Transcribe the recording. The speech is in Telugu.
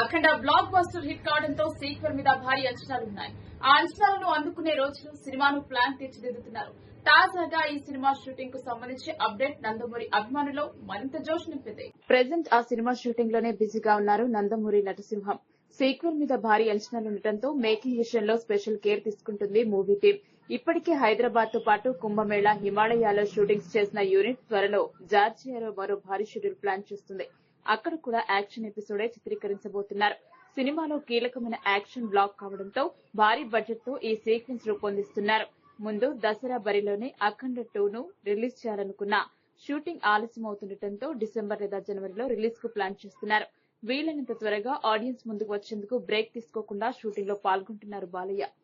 అక్కడ బ్లాక్ బస్సు హిట్ కావడంతో సీక్వెల్ మీద భారీ అంచనాలున్నాయి ఆ అంచనాలను అందుకునే రోజులు సినిమాను ప్లాన్ తీర్చిదిద్దుతున్నారు. తాజాగా ఈ సినిమా షూటింగ్కు సంబంధించి అప్డేట్ నందమూరి అభిమానులు మరింత జోష్ నింపింది. ప్రెసెంట్ ఆ సినిమా షూటింగ్లోనే బిజీగా ఉన్నారు నందమూరి నటసింహం. సీక్వెల్ మీద భారీ అంచనాలు ఉండటంతో మేకింగ్ విషయంలో స్పెషల్ కేర్ తీసుకుంటుంది మూవీ టీం ఇప్పటికే హైదరాబాద్తో పాటు కుంభమేళ హిమాలయాలో షూటింగ్స్ చేసిన యూనిట్ త్వరలో జార్జియాలో మరో భారీ షెడ్యూల్ ప్లాన్ చేస్తుంది. అక్కడ కూడా యాక్షన్ ఎపిసోడే చిత్రీకరించబోతున్నారు. సినిమాలో కీలకమైన యాక్షన్ బ్లాక్ కావడంతో భారీ బడ్జెట్తో ఈ సీక్వెన్స్ రూపొందిస్తున్నారు. ముందు దసరా బరిలోనే అఖండ టూను రిలీజ్ చేయాలనుకున్న షూటింగ్ ఆలస్యం అవుతుండటంతో డిసెంబర్ లేదా జనవరిలో రిలీజ్కు ప్లాన్ చేస్తున్నారు. వీలైనంత త్వరగా ఆడియన్స్ ముందుకు వచ్చేందుకు బ్రేక్ తీసుకోకుండా షూటింగ్లో పాల్గొంటున్నారు బాలయ్య.